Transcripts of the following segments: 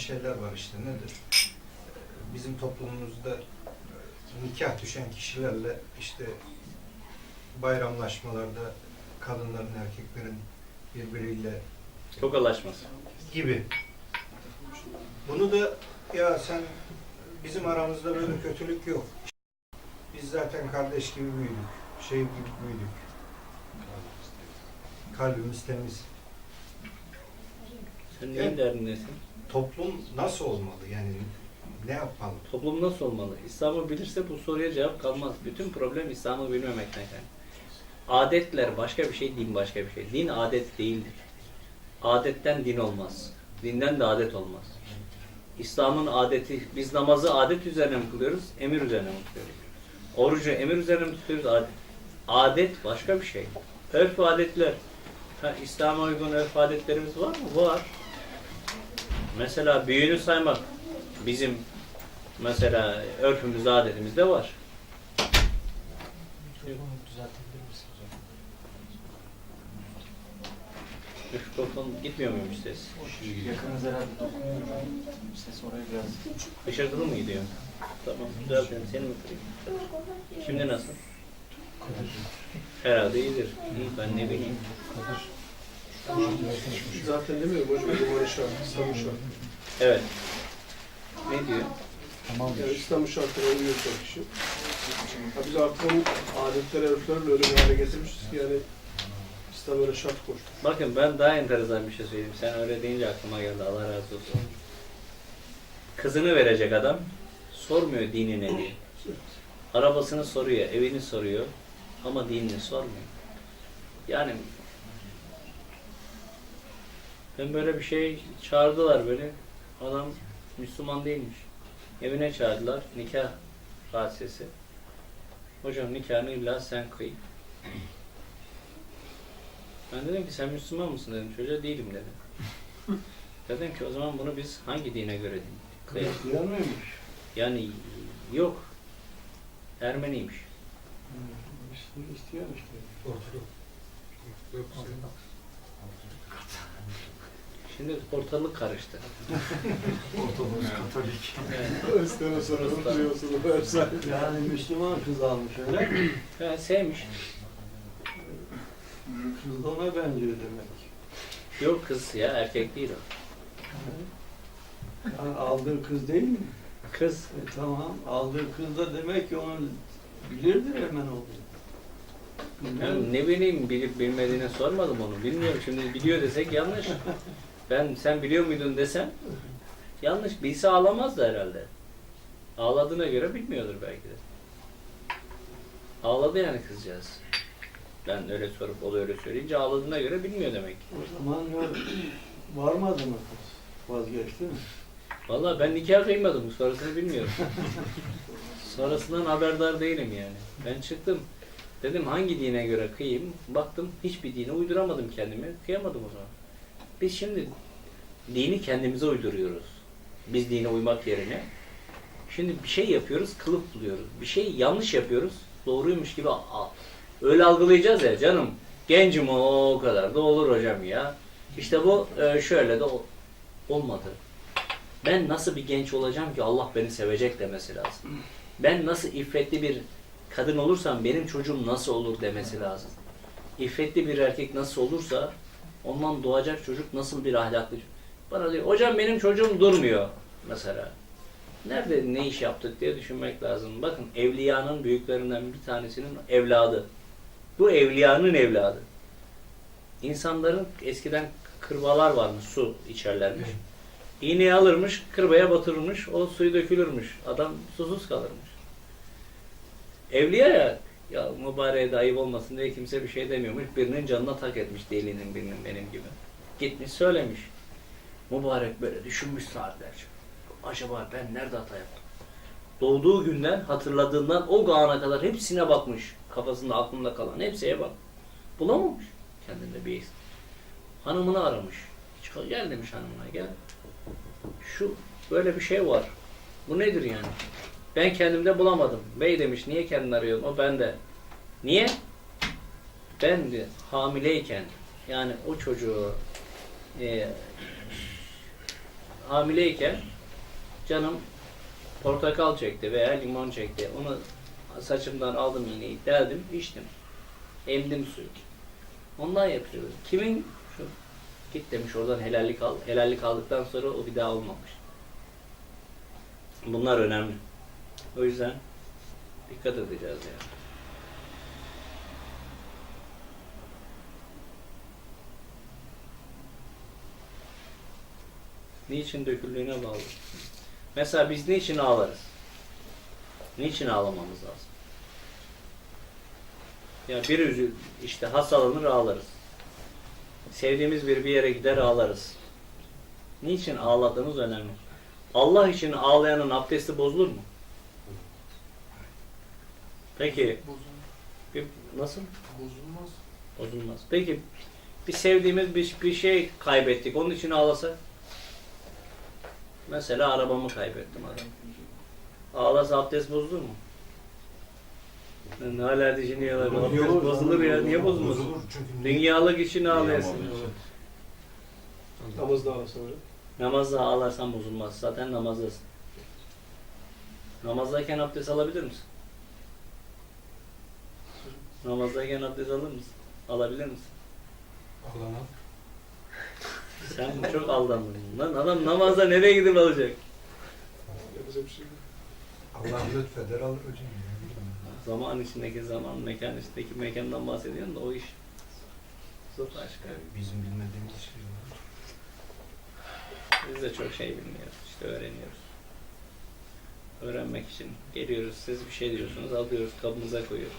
şeyler var işte nedir? Bizim toplumumuzda nikah düşen kişilerle işte bayramlaşmalarda kadınların erkeklerin birbiriyle Tokalaşması. gibi. Bunu da ya sen bizim aramızda böyle kötülük yok. Biz zaten kardeş gibi büyüdük. Şey gibi büyüdük. Kalbimiz temiz. Sen neyin derdindesin? Toplum nasıl olmalı? Yani ne yapmalı? Toplum nasıl olmalı? İslam'ı bilirse bu soruya cevap kalmaz. Bütün problem İslam'ı bilmemekten kaynaklı. Adetler başka bir şey, din başka bir şey. Din adet değildir. Adetten din olmaz. Dinden de adet olmaz. İslam'ın adeti, biz namazı adet üzerine mi kılıyoruz, emir üzerine mi kılıyoruz? Orucu emir üzerine mi tutuyoruz, adet? Adet başka bir şey. Örf ve adetler. Ha, İslam'a uygun örf adetlerimiz var mı? Var. Mesela büyüğünü saymak bizim mesela örfümüzde, adetimizde var. Mikrofon gitmiyor muymuş ses? Yakınız herhalde dokunuyor. Ses oraya biraz. Hışırtılı mı gidiyor? Tamam, düzeltiyorum. Seni mi kırayım? Şimdi nasıl? Herhalde iyidir. İyi, ben ne bileyim. Zaten demiyorum hocam duvarı şart, İslam'ın şartı. Evet. Ne diyor? Tamam. Yani İslam'ın şartına uyuyorsa kişi. Ha biz artık onun adetlere, örflerle öyle bir hale getirmişiz ki yani İslam öyle şart koşmuş. Bakın ben daha enteresan bir şey söyleyeyim. Sen öyle deyince aklıma geldi. Allah razı olsun. Kızını verecek adam sormuyor dini ne diye. Arabasını soruyor, evini soruyor ama dinini sormuyor. Yani ben böyle bir şey çağırdılar böyle. Adam Müslüman değilmiş. Evine çağırdılar. Nikah hadisesi. Hocam nikahını illa sen kıy. Ben dedim ki sen Müslüman mısın dedim. Çocuğa değilim dedim. dedim ki o zaman bunu biz hangi dine göre kıyalım? Mıymış? Yani yok. Ermeniymiş. Hmm, Hristiyan işte. Şimdi ortalık karıştı. Ortodoks Katolik. Sonra Hristiyan. oturuyorsunuz vesaire. Yani Müslüman kız almış öyle? Ha, sevmiş. Kız da ona benziyor demek. Yok kız ya erkek değil o. Yani aldığı kız değil mi? Kız. E, tamam. Aldığı kız da demek ki onu bilirdir hemen oldu. Yani ne bileyim bilip bilmediğini sormadım onu. Bilmiyorum şimdi biliyor desek yanlış. Ben sen biliyor muydun desem yanlış. Bilse ağlamazdı herhalde. Ağladığına göre bilmiyordur belki de. Ağladı yani kızcağız. Ben öyle sorup o da öyle söyleyince ağladığına göre bilmiyor demek. O zaman varmadı mı kız? Vazgeçti mi? Vallahi ben nikah kıymadım. Sonrasını bilmiyorum. Sonrasından haberdar değilim yani. Ben çıktım. Dedim hangi dine göre kıyayım? Baktım hiçbir dine uyduramadım kendimi. Kıyamadım o zaman. Biz şimdi dini kendimize uyduruyoruz. Biz dine uymak yerine. Şimdi bir şey yapıyoruz, kılıf buluyoruz. Bir şey yanlış yapıyoruz, doğruymuş gibi a- öyle algılayacağız ya canım. Gencim o, o kadar da olur hocam ya. İşte bu e, şöyle de olmadı. Ben nasıl bir genç olacağım ki Allah beni sevecek demesi lazım. Ben nasıl iffetli bir kadın olursam benim çocuğum nasıl olur demesi lazım. İffetli bir erkek nasıl olursa ondan doğacak çocuk nasıl bir ahlaklı Bana diyor hocam benim çocuğum durmuyor mesela. Nerede ne iş yaptık diye düşünmek lazım. Bakın evliyanın büyüklerinden bir tanesinin evladı. Bu evliyanın evladı. İnsanların eskiden kırbalar varmış su içerlermiş. İğneyi alırmış, kırbaya batırırmış, o suyu dökülürmüş. Adam susuz kalırmış. Evliya ya, ya mübareğe de ayıp olmasın diye kimse bir şey demiyormuş. Birinin canına tak etmiş delinin birinin benim gibi. Gitmiş söylemiş. Mübarek böyle düşünmüş saatlerce. Acaba ben nerede hata yaptım? Doğduğu günden hatırladığından o ana kadar hepsine bakmış. Kafasında aklında kalan hepsiye bak. Bulamamış kendinde bir eksik. Hanımını aramış. Gel demiş hanımına gel. Şu böyle bir şey var. Bu nedir yani? Ben kendimde bulamadım. Bey demiş niye kendini arıyorsun? O bende. Niye? Ben de hamileyken yani o çocuğu e, hamileyken canım portakal çekti veya limon çekti. Onu saçımdan aldım iğneyi, deldim, içtim. Emdim suyu. Ondan yapıyoruz. Kimin şu git demiş oradan helallik al. Helallik aldıktan sonra o bir daha olmamış. Bunlar önemli. O yüzden dikkat edeceğiz yani. Niçin döküldüğüne bağlı. Mesela biz niçin ağlarız? Niçin ağlamamız lazım? Ya bir üzü işte hastalanır ağlarız. Sevdiğimiz bir bir yere gider ağlarız. Niçin ağladığımız önemli. Allah için ağlayanın abdesti bozulur mu? Peki bir, nasıl? Bozulmaz. Bozulmaz. Peki bir sevdiğimiz bir, bir şey kaybettik. Onun için ağlasak? Mesela arabamı kaybettim adam. Ağlasa abdest bozulur mu? Ne hala düşünüyorlar. Abdest bozulur ya. Niye bozulmaz? Bozulur çünkü Dünyalık için ağlayasın. Namazda arasın hocam. Namazda ağlarsan bozulmaz. Zaten namazdasın. Namazdayken abdest alabilir misin? Namazdayken abdest alır mısın? Alabilir misin? Alamam. Sen çok aldandın. Lan adam namazda nereye gidip alacak? Yapacak bir şey yok. Allah lütfeder alır hocam. Zaman içindeki zaman, mekan içindeki mekandan bahsediyorsun da o iş zor başka. Bizim bilmediğimiz şey var. Biz de çok şey bilmiyoruz. İşte öğreniyoruz. Öğrenmek için geliyoruz. Siz bir şey diyorsunuz, alıyoruz, kabımıza koyuyoruz.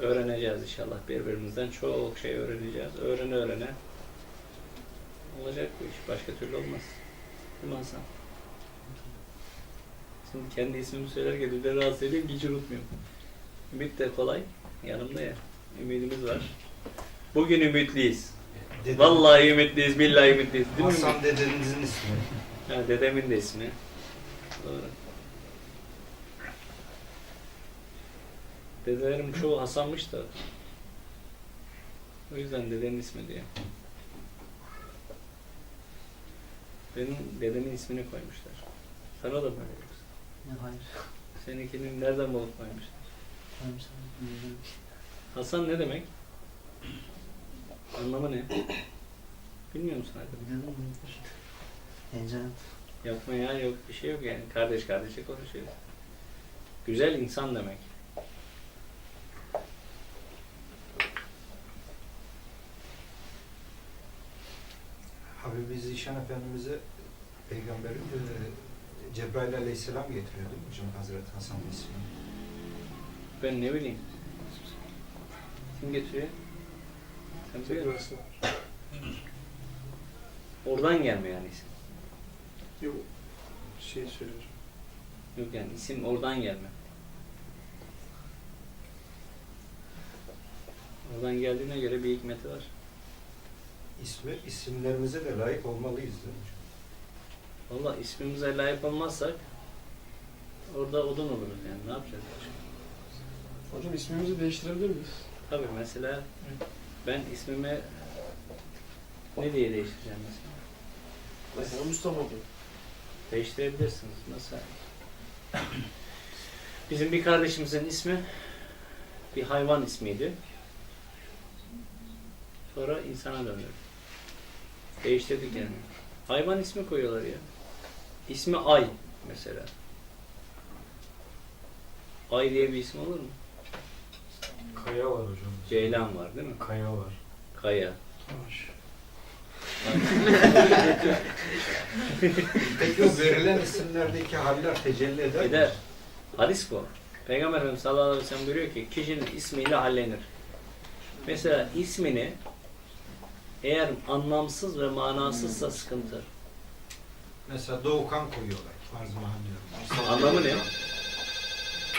Öğreneceğiz inşallah. Birbirimizden çok şey öğreneceğiz. Öğrene öğrene. Olacak bu iş. Başka türlü olmaz. Değil mi Hasan? Şimdi kendi ismimi söylerken bir de rahatsız ki hiç unutmuyorum. Ümit de kolay. Yanımda ya. Ümidimiz var. Bugün ümitliyiz. Dedem- Vallahi ümitliyiz, billahi ümitliyiz. Değil mi? Hasan dedenizin ismi. Ha, dedemin de ismi. Doğru. Dedelerim çoğu Hasan'mış da. O yüzden dedemin ismi diye. Benim dedemin ismini koymuşlar. Sana da mı öyle yoksa? Ne hayır. Seninkini nereden bulup koymuşlar? Bilmiyorum. Hasan ne demek? Anlamı ne? Bilmiyor musun arkadaş? Biliyorum mu? Heyecan. Yapma ya yok bir şey yok yani. Kardeş kardeşe konuşuyoruz. Güzel insan demek. Habibi Zişan Efendimiz'e peygamberin e, Cebrail Aleyhisselam getiriyor değil mi hocam Hazreti Hasan ismini? Ben ne bileyim. Kim getiriyor? Sen biliyor musun? Oradan gelme yani isim. Yok. Şey söylüyorum. Yok yani isim oradan gelme. Oradan geldiğine göre bir hikmeti var. İsmi, isimlerimize de layık olmalıyız değil mi hocam? Valla ismimize layık olmazsak orada odun oluruz yani ne yapacağız başka? Hocam ismimizi değiştirebilir miyiz? Tabii mesela ben ismimi ne diye değiştireceğim mesela? Mesela Mustafa Bey. Değiştirebilirsiniz. Mesela bizim bir kardeşimizin ismi bir hayvan ismiydi. Sonra insana döndü. Değiştirdik yani. Hayvan ismi koyuyorlar ya. İsmi Ay mesela. Ay diye bir isim olur mu? Kaya var hocam. Ceylan var değil mi? Kaya var. Kaya. Peki o verilen isimlerdeki haller tecelli eder mi? Eder. Hadis bu. Peygamber Efendimiz sallallahu aleyhi ve sellem buyuruyor ki kişinin ismiyle hallenir. Mesela ismini eğer anlamsız ve manasızsa sıkıntı. Mesela Doğukan koyuyorlar. Farz mahalliyorum. Anlamı ne?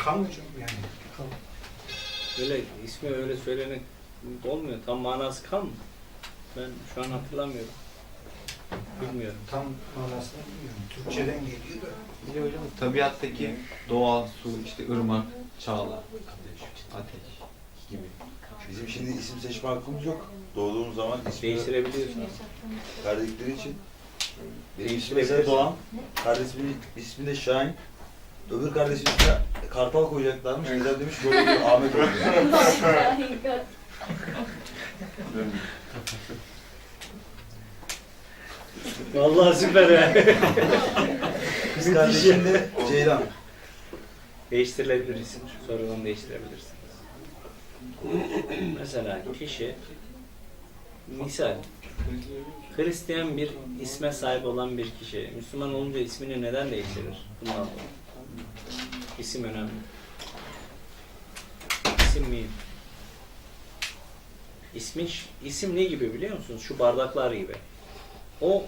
Kan hocam yani. Böyle ismi öyle söylenek olmuyor. Tam manası kan mı? Ben şu an hatırlamıyorum. Bilmiyorum. Tam manasını bilmiyorum. Türkçeden geliyor da. De hocam tabiattaki doğal su, işte ırmak, çağla, ateş gibi. Bizim şimdi isim seçme hakkımız yok. Doğduğumuz zaman ismi Değiştirebiliyorsunuz. verdikleri için Benim ismim mesela Doğan. Kardeşimin ismi de Şahin. Öbür kardeşim de Kartal koyacaklarmış. Neden demiş böyle bir Ahmet oldu. Vallahi süper ya. Kız kardeşim de Ceylan. Değiştirilebilir isim. Sonradan değiştirebilirsiniz. Mesela kişi misal Hristiyan bir isme sahip olan bir kişi Müslüman olunca ismini neden değiştirir? Bundan dolayı. İsim önemli. İsim mühim. İsmin, isim ne gibi biliyor musunuz? Şu bardaklar gibi. O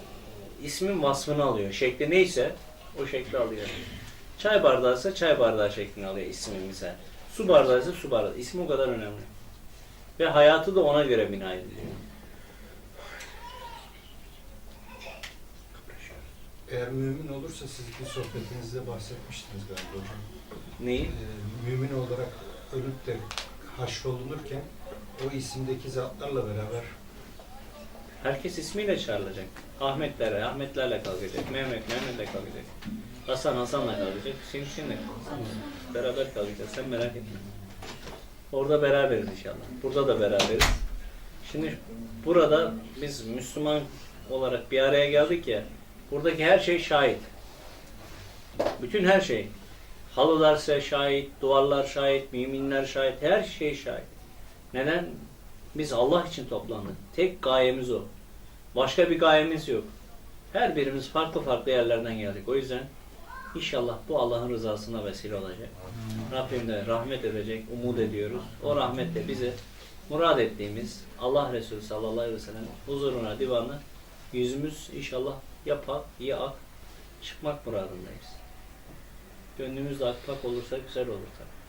ismin vasfını alıyor. Şekli neyse o şekli alıyor. Çay bardağı ise çay bardağı şeklini alıyor ismi misal. Su bardağı ise su bardağı. İsim o kadar önemli. Ve hayatı da ona göre bina ediliyor. Eğer mümin olursa siz bir sohbetinizde bahsetmiştiniz galiba hocam. Neyi? Ee, mümin olarak ölüp de haşrolunurken o isimdeki zatlarla beraber Herkes ismiyle çağrılacak. Ahmetlerle, Ahmetlerle kalkacak. Mehmet, Mehmet'le kalkacak. Hasan, Hasan'la kalkacak. Hüseyin, Hüseyin'le kalkacak. Beraber kalkacağız. Sen merak etme. Orada beraberiz inşallah. Burada da beraberiz. Şimdi burada biz Müslüman olarak bir araya geldik ya. Buradaki her şey şahit. Bütün her şey. Halılar ise şahit, duvarlar şahit, müminler şahit, her şey şahit. Neden? Biz Allah için toplandık. Tek gayemiz o. Başka bir gayemiz yok. Her birimiz farklı farklı yerlerden geldik. O yüzden inşallah bu Allah'ın rızasına vesile olacak. Rabbim de rahmet edecek, umut ediyoruz. O rahmetle bizi murad ettiğimiz Allah Resulü sallallahu aleyhi ve sellem huzuruna, divanına yüzümüz inşallah yapak, iyi ak, çıkmak muradındayız. Gönlümüz de akpak olursa güzel olur tabii.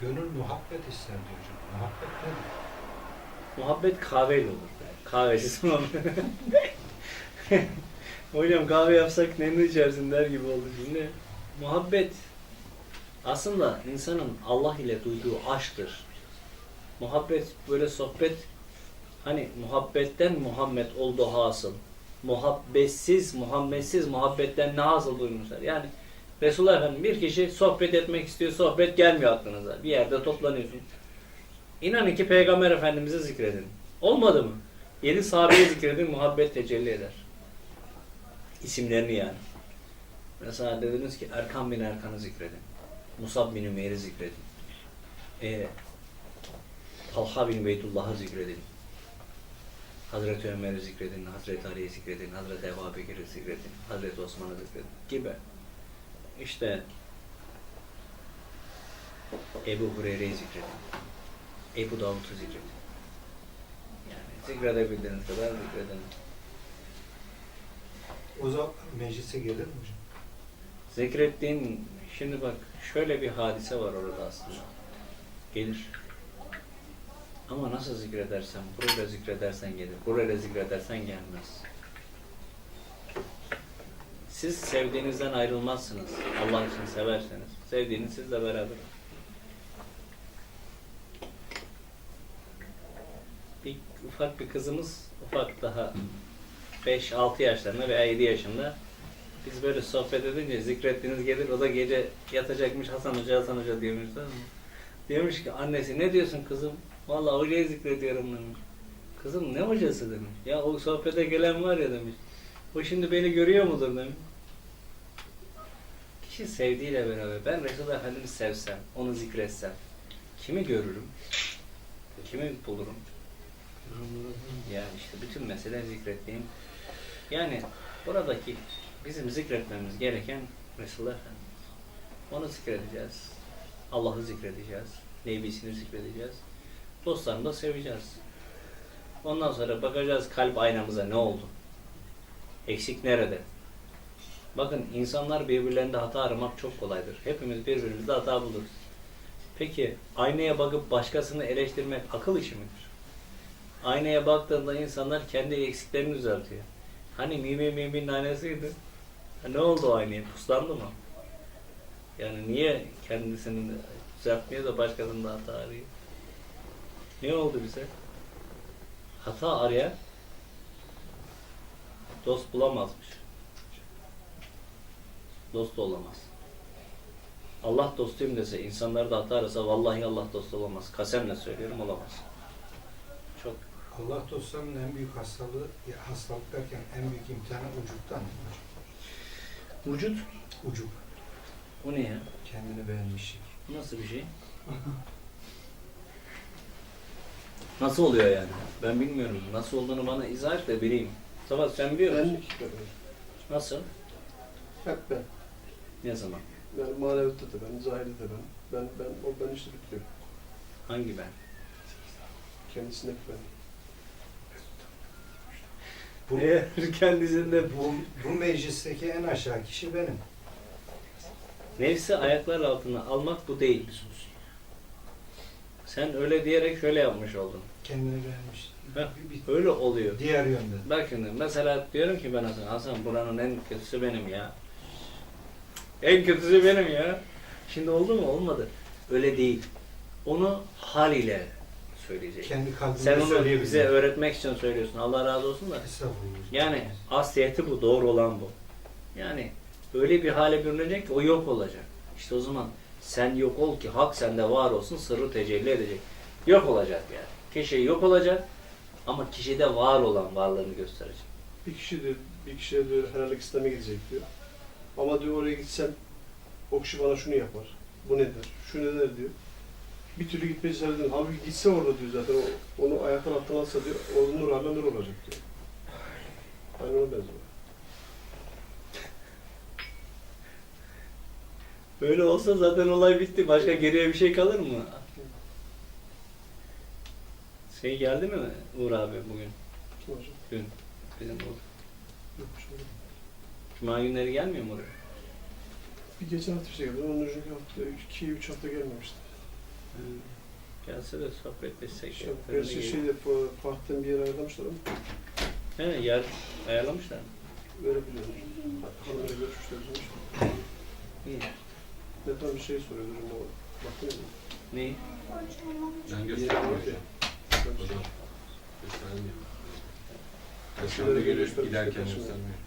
gönül muhabbet ister diyor hocam. Muhabbet nedir? Muhabbet kahveyle olur. Kahvesiz olmaz. Hocam kahve yapsak ne içersin der gibi oldu şimdi. Muhabbet aslında insanın Allah ile duyduğu aşktır. Muhabbet böyle sohbet hani muhabbetten Muhammed oldu hasıl. Muhabbetsiz, Muhammedsiz muhabbetten ne hasıl duymuşlar. Yani Resulullah Efendimiz bir kişi sohbet etmek istiyor, sohbet gelmiyor aklınıza. Bir yerde toplanıyorsun. İnanın ki Peygamber Efendimiz'i zikredin. Olmadı mı? Yedi sahabeyi zikredin, muhabbet tecelli eder. İsimlerini yani. Mesela dediniz ki Erkan bin Erkan'ı zikredin. Musab bin Ümeyr'i zikredin. E, Talha bin Beytullah'ı zikredin. Hazreti Ömer'i zikredin, Hazreti Ali'yi zikredin, Hazreti Ebu Bekir'i zikredin, Hazreti Osman'ı zikredin gibi. İşte Ebu Hureyre'yi zikredin. Ebu Davud'u zikredin. Yani zikredebildiğiniz kadar zikredin. O zaman meclise gelir mi hocam? Zikrettiğin, şimdi bak şöyle bir hadise var orada aslında. Gelir. Ama nasıl zikredersen, burayla zikredersen gelir, burayla zikredersen gelmez. Siz sevdiğinizden ayrılmazsınız. Allah için severseniz. Sevdiğiniz sizle beraber. Bir ufak bir kızımız, ufak daha 5-6 yaşlarında veya 7 yaşında biz böyle sohbet edince zikrettiğiniz gelir o da gece yatacakmış Hasan Hoca Hasan Hoca diyormuş tamam mı? Diyormuş ki annesi ne diyorsun kızım? Vallahi hocayı zikrediyorum demiş. Kızım ne hocası demiş. Ya o sohbete gelen var ya demiş. O şimdi beni görüyor mudur demiş. Kişi sevdiğiyle beraber ben Resulullah Efendimiz sevsem, onu zikretsem kimi görürüm? Kimi bulurum? Yani işte bütün mesele zikrettiğim. Yani buradaki bizim zikretmemiz gereken Resulullah Efendimiz. Onu zikredeceğiz. Allah'ı zikredeceğiz. Nebisini zikredeceğiz. Dostlarını da seveceğiz. Ondan sonra bakacağız kalp aynamıza ne oldu? Eksik nerede? Bakın insanlar birbirlerinde hata aramak çok kolaydır. Hepimiz birbirimizde hata buluruz. Peki aynaya bakıp başkasını eleştirmek akıl işi midir? Aynaya baktığında insanlar kendi eksiklerini düzeltiyor. Hani mümin müminin aynasıydı. Ha, ne oldu o aynaya? Puslandı mı? Yani niye kendisini düzeltmiyor da başkasında hata arıyor? Ne oldu bize? Hata arayan Dost bulamazmış. Dost da olamaz. Allah dostuyum dese, insanları da hata arasa vallahi Allah dostu olamaz. Kasemle söylüyorum olamaz. Çok Allah dostlarının en büyük hastalığı, ya hastalık derken en büyük imtihanı ucuktan. vücut. Ucuk. O ne ya? Kendini beğenmişlik. Bu Nasıl bir şey? Nasıl oluyor yani? Ben bilmiyorum. Nasıl olduğunu bana izah et de bileyim. Sabah sen biliyor musun? Benlik kadar. Nasıl? Hep ben. Ne zaman? Yani maneviyatta da ben, zahirde de ben. Ben, ben, o ben işte bitiyor. Hangi ben? Kendisine ben. Bu, kendisinde bu, bu meclisteki en aşağı kişi benim. Nefsi ayaklar altına almak bu değil. Sen öyle diyerek şöyle yapmış oldun. Kendini beğenmiş. Heh. Bir- Öyle oluyor. diğer yönde. Bak şimdi mesela diyorum ki ben Hasan, Hasan buranın en kötüsü benim ya. En kötüsü benim ya. Şimdi oldu mu? Olmadı. Öyle değil. Onu hal ile söyleyecek. Kendi kalbinde Sen onu bize öğretmek için söylüyorsun. Allah razı olsun da. Yani asliyeti bu, doğru olan bu. Yani öyle bir hale bürünecek ki o yok olacak. İşte o zaman sen yok ol ki hak sende var olsun, sırrı tecelli edecek. Yok olacak yani. Kişi yok olacak ama kişide var olan varlığını gösterecek. Bir kişi diyor, bir kişiye diyor helallik istemeye gidecek diyor. Ama diyor oraya gitsem o kişi bana şunu yapar. Bu ne der? Şu ne der diyor. Bir türlü gitmeyi cesaret Halbuki gitse orada diyor zaten. O, onu ayaktan alttan alsa diyor. O nur hala nur olacak diyor. Aynen ona benziyor. Böyle olsa zaten olay bitti. Başka geriye bir şey kalır mı? Şey geldi mi Uğur abi bugün? Kim hocam? Dün. Bizim Uğur. Yok bir şey yok. Cuma günleri gelmiyor mu oraya? Bir geçen hafta işte geldi. Onun önceki hafta, iki, üç hafta gelmemişti. Gelse de sohbet etsek. Ya. gerçi şeyde Fatih'ten bir yer ayarlamışlar ama He, yer ayarlamışlar. mı? öyle biliyorum. Hanımla görüşmüşler. İyi. Ne tam bir şey soruyordu o. Baktın mı? Neyi? Ben göstermiyorum. var ya. Hocam. Göstermiyor. Şöyle Göstermiyor. Geliyor, giderken göstermiyor.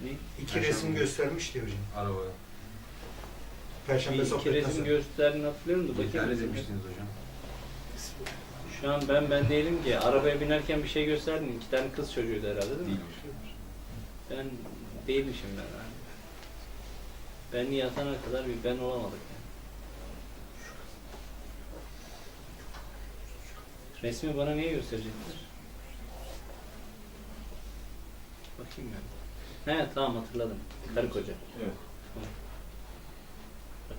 Neyi? İki resim göstermişti hocam. Arabaya. Perşembe Bir iki sohbet resim nasıl? gösterdiğini hatırlıyorum da Bir bakayım. tane demiştiniz hocam. Şu an ben ben değilim ki. Arabaya binerken bir şey gösterdin. İki tane kız çocuğuydu herhalde değil mi? Değilmiş. Ben değilmişim ben. Yani. Ben yatana kadar bir ben olamadık yani. Resmi bana niye gösterecekler? Bakayım ben. He tamam hatırladım. Karı koca. Evet. Bak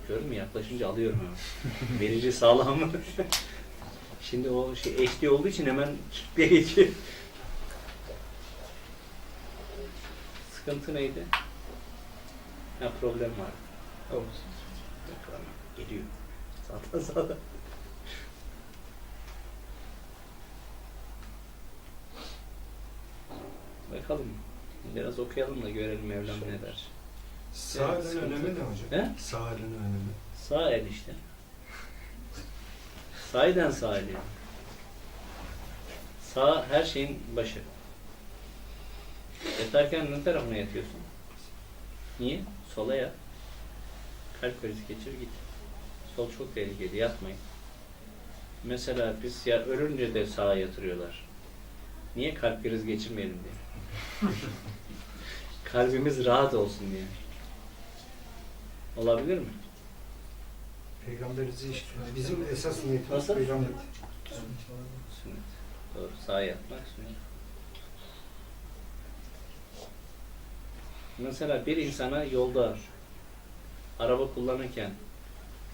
gördün mü yaklaşınca alıyorum. Verici sağlam mı? Şimdi o şey HD olduğu için hemen diye geçiyor. Sıkıntı neydi? Ha problem var. Tamam, Geliyor. Zaten zaten. Bakalım. Biraz okuyalım da görelim Mevlam ne der. Sağ elin sıkıntı. önemi ne hocam? He? Sağ elin önemi. Sağ el işte. Sahiden sağ el yani. Sağ her şeyin başı. Yatarken ne tarafına yatıyorsun? Niye? Sola yat. Kalp krizi geçir git. Sol çok tehlikeli yatmayın. Mesela biz ya ölünce de sağa yatırıyorlar. Niye kalp krizi geçirmeyelim diye. Kalbimiz rahat olsun diye. Olabilir mi? Peygamberiz işte. Bizim esas niyetimiz Nasıl? peygamber. Sünnet. Doğru. Sağa yatmak sünnet. Mesela bir insana yolda araba kullanırken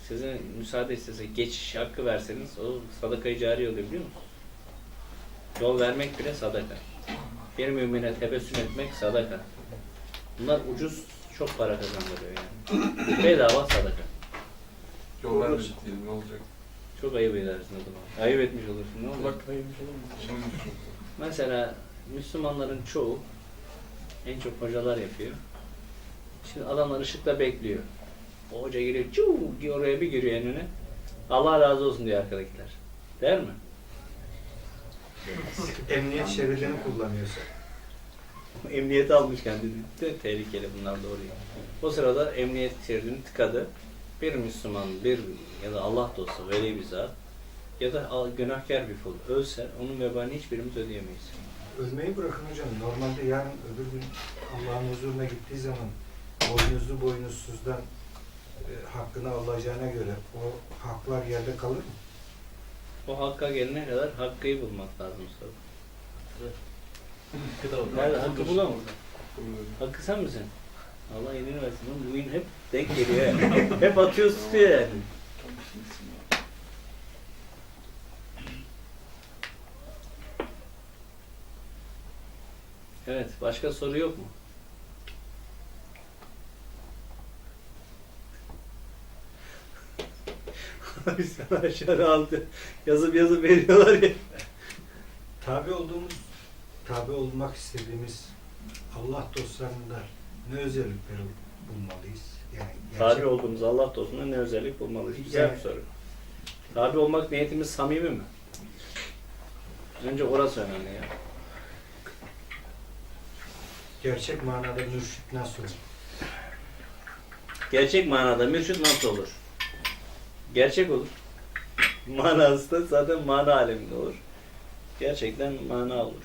size müsaade istese geçiş hakkı verseniz o sadakayı cari oluyor biliyor musunuz? Yol vermek bile sadaka. Bir mümine tebessüm etmek sadaka. Bunlar ucuz çok para kazandırıyor yani. Bedava sadaka. Vermiş diyelim ne olacak? Çok ayıp edersin o zaman. Ayıp etmiş olursun. Ne olacak? Bak kaymış olur mu? Şimdi düşün. Mesela Müslümanların çoğu en çok hocalar yapıyor. Şimdi adamlar ışıkta bekliyor. O hoca geliyor, çuu diye oraya bir giriyor önüne. Allah razı olsun diyor arkadakiler. Der mi? Emniyet şeridini kullanıyorsa. Emniyete almış kendini. De tehlikeli bunlar doğru. O sırada emniyet şeridini tıkadı. Bir Müslüman, bir ya da Allah dostu, veli bir zat ya da günahkar bir kul ölse onun vebalini hiçbirimiz ödeyemeyiz. Ölmeyi bırakın hocam. Normalde yarın öbür gün Allah'ın huzuruna gittiği zaman boynuzlu boynuzsuzdan e, hakkını alacağına göre o haklar yerde kalır mı? O hakka gelene kadar hakkıyı bulmak lazım da orada. Nerede? Hakkı bulamam. Buluyorum. Hakkı sen misin? Allah iyiliğini versin. Oğlum Bu oyun hep denk geliyor. yani. hep atıyor tutuyor yani. Evet. Başka soru yok mu? Abi sana aşağıda aldı. Yazıp yazıp veriyorlar ya. Tabi olduğumuz, tabi olmak istediğimiz Allah dostlarında ne özellikleri bulmalıyız? Yani Tabi olduğumuz Allah dostuna ne özellik bulmalıyız? Güzel bir Yani- soru. Tabi olmak niyetimiz samimi mi? Önce orası önemli ya. gerçek manada mürşit nasıl olur? Gerçek manada mürşit nasıl olur? Gerçek olur. Manası da zaten mana aleminde olur. Gerçekten mana olur.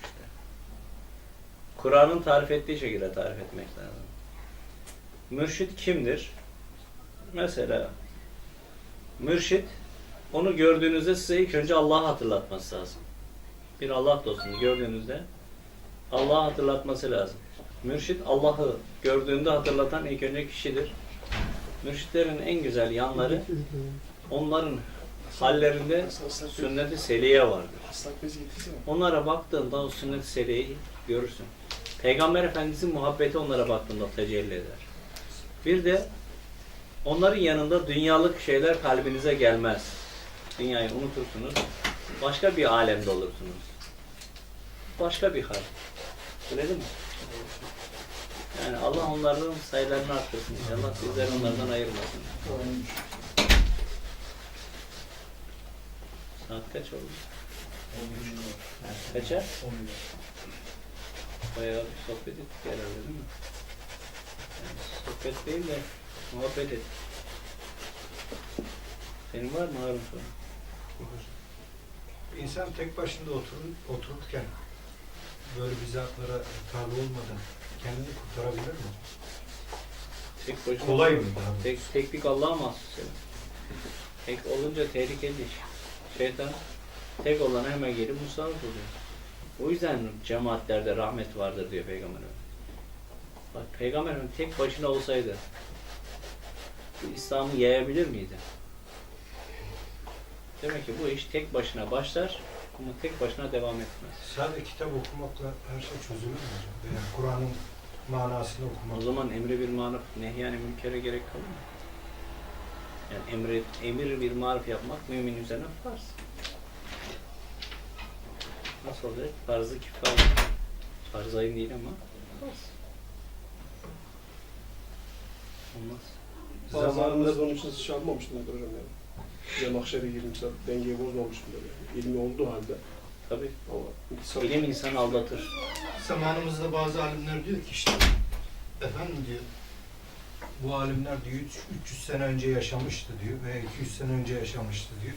Kur'an'ın tarif ettiği şekilde tarif etmek lazım. Mürşit kimdir? Mesela mürşit onu gördüğünüzde size ilk önce Allah'ı hatırlatması lazım. Bir Allah dostunu gördüğünüzde Allah'ı hatırlatması lazım. Mürşit Allah'ı gördüğünde hatırlatan ilk önce kişidir. Mürşitlerin en güzel yanları onların hallerinde sünnet-i seliye vardır. Onlara baktığında o sünnet-i seliyeyi görürsün. Peygamber Efendimiz'in muhabbeti onlara baktığında tecelli eder. Bir de onların yanında dünyalık şeyler kalbinize gelmez. Dünyayı unutursunuz. Başka bir alemde olursunuz. Başka bir hal. Öyle değil mi? Yani Allah onların sayılarını arttırsın inşallah. Bizleri onlardan ayırmasın. Saat kaç oldu? Kaça? Bayağı sohbet ettik herhalde değil mi? Yani sohbet değil de muhabbet ettik. Senin var mı Harun sorun? İnsan tek başında oturur, otururken böyle bir zatlara tabi olmadan kendini kurtarabilir mi? Tek başına Kolay mı? Tek, teklik Allah'a mahsus yani. Tek olunca tehlikeli iş. Şeytan tek olana hemen gelip musallat oluyor. O yüzden cemaatlerde rahmet vardır diyor Peygamber Efendimiz. Bak Peygamber Efendimiz tek başına olsaydı İslam'ı yayabilir miydi? Demek ki bu iş tek başına başlar ama tek başına devam etmez. Sadece kitap okumakla her şey çözülür mü hocam? Veya Kur'an'ın manasını okumak. O zaman emri bir maruf, nehyani münkere gerek kalır mı? Yani emri, emir bir maruf yapmak mümin üzerine farz. Nasıl olacak? Farzı kifaye. Farz ayın değil ama farz. Olmaz. Zamanında onun için şey yapmamıştım ben hocam yani. Ya mahşere girmişler, dengeyi bozmamıştım böyle. İlmi olduğu halde. Tabii. Ama insan İlim insanı aldatır. Zamanımızda bazı alimler diyor ki işte efendim diyor bu alimler diyor üç- 300 sene önce yaşamıştı diyor veya 200 sene önce yaşamıştı diyor.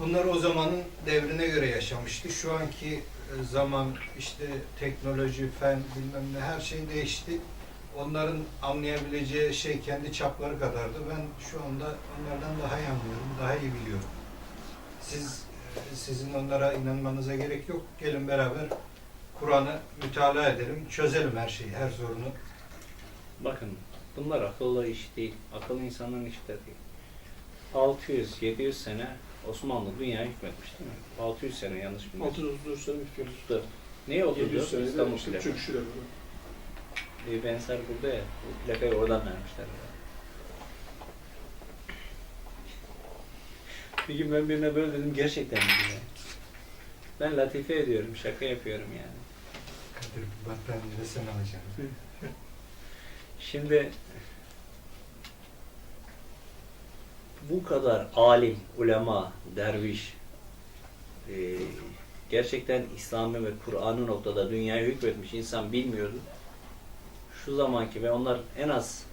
Bunlar o zamanın devrine göre yaşamıştı. Şu anki e, zaman işte teknoloji, fen bilmem ne her şey değişti. Onların anlayabileceği şey kendi çapları kadardı. Ben şu anda onlardan daha iyi anlıyorum, daha iyi biliyorum. Siz e, sizin onlara inanmanıza gerek yok. Gelin beraber Kur'an'ı mütalaa edelim, çözelim her şeyi, her sorunu. Bakın bunlar akıllı iş değil. Akıllı insanların işi de değil. 600-700 sene Osmanlı dünya hükmetmiş değil mi? 600 sene yanlış bilmiyorum. 634 sene bir film. Tuttu. Neye 700 oturdu? sene İstanbul de işte plakası. çöküşüyle böyle. Bir benzer burada ya. Bu plakayı oradan vermişler. Bir gün ben birine böyle dedim gerçekten mi diye. Ben latife ediyorum, şaka yapıyorum yani. Kadir battaniye de sen alacaksın. Şimdi bu kadar alim, ulema, derviş, e, gerçekten İslam'ı ve Kur'an'ı noktada dünyaya hükmetmiş insan bilmiyordu. Şu zamanki ve onlar en az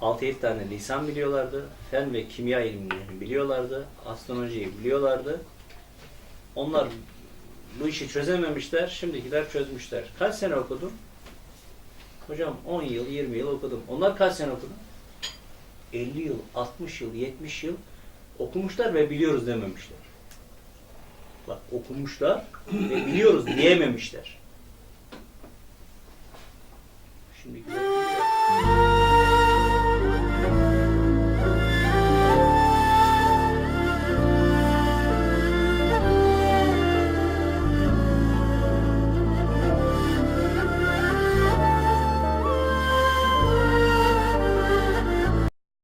6-7 tane lisan biliyorlardı. Fen ve kimya ilimlerini biliyorlardı. Astronomiyi biliyorlardı. Onlar bu işi çözememişler. Şimdikiler çözmüşler. Kaç sene okudun? Hocam 10 yıl, 20 yıl okudum. Onlar kaç sene okudu? 50 yıl, 60 yıl, 70 yıl okumuşlar ve biliyoruz dememişler. Bak okumuşlar ve biliyoruz diyememişler. Şimdikiler biliyor.